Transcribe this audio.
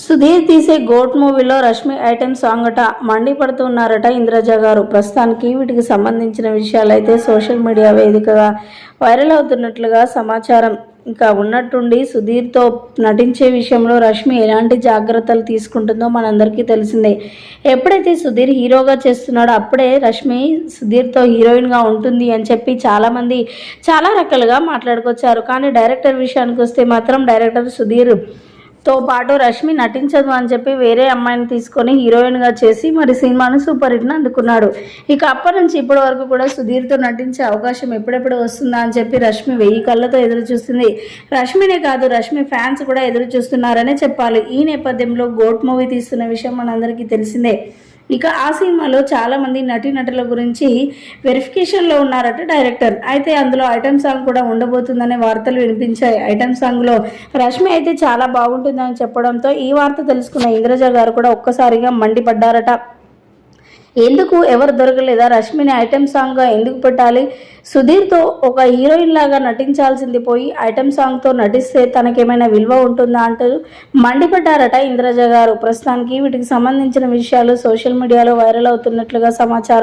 సుధీర్ తీసే గోట్ మూవీలో Rashmi item song అట మండిపడుతున్నారట ఇంద్రజ గారు. ప్రస్తుతానికి వీటికి సంబంధించిన విషయాలైతే సోషల్ మీడియా వేదికగా వైరల్ అవుతున్నట్లుగా సమాచారం. ఇంకా ఉన్నట్టుండి సుధీర్తో నటించే విషయంలో రష్మి ఎలాంటి జాగ్రత్తలు తీసుకుంటుందో మనందరికీ తెలిసిందే. ఎప్పుడైతే సుధీర్ హీరోగా చేస్తున్నాడో అప్పుడే రష్మి సుధీర్తో హీరోయిన్గా ఉంటుంది అని చెప్పి చాలామంది చాలా రకాలుగా మాట్లాడుకొచ్చారు. కానీ డైరెక్టర్ విషయానికి వస్తే మాత్రం డైరెక్టర్ సుధీర్ తో పాటు రష్మి నటించదు అని చెప్పి వేరే అమ్మాయిని తీసుకొని హీరోయిన్గా చేసి మరి సినిమాను సూపర్ హిట్ని అందుకున్నాడు. ఇక అప్పటి నుంచి ఇప్పటి వరకు కూడా సుధీర్తో నటించే అవకాశం ఎప్పుడెప్పుడు వస్తుందా అని చెప్పి రష్మి వెయ్యి కళ్ళతో ఎదురు చూస్తుంది. రష్మినే కాదు రష్మి ఫ్యాన్స్ కూడా ఎదురు చూస్తున్నారనే చెప్పాలి. ఈ నేపథ్యంలో గోట్ మూవీ తీస్తున్న విషయం మనందరికీ తెలిసిందే. ఇక ఆ సినిమాలో చాలామంది నటీనటుల గురించి వెరిఫికేషన్లో ఉన్నారట డైరెక్టర్ అయితే అందులో ఐటమ్ సాంగ్ కూడా ఉండబోతుందనే వార్తలు వినిపించాయి. ఐటమ్ సాంగ్లో రష్మి అయితే చాలా బాగుంటుందని చెప్పడంతో ఈ వార్త తెలుసుకున్న ఇంద్రజ గారు కూడా ఒక్కసారిగా మండిపడ్డారట. ఎందుకు ఎవరు దొరకలేదా? రష్మిని ఐటెం సాంగ్గా ఎందుకు పెట్టాలి? సుధీర్తో ఒక హీరోయిన్ లాగా నటించాల్సింది పోయి ఐటెం సాంగ్తో నటిస్తే తనకేమైనా విలువ ఉంటుందా అంటూ మండిపడ్డారట ఇంద్రజ గారు. ప్రస్తుతానికి వీటికి సంబంధించిన విషయాలు సోషల్ మీడియాలో వైరల్ అవుతున్నట్లుగా సమాచారం.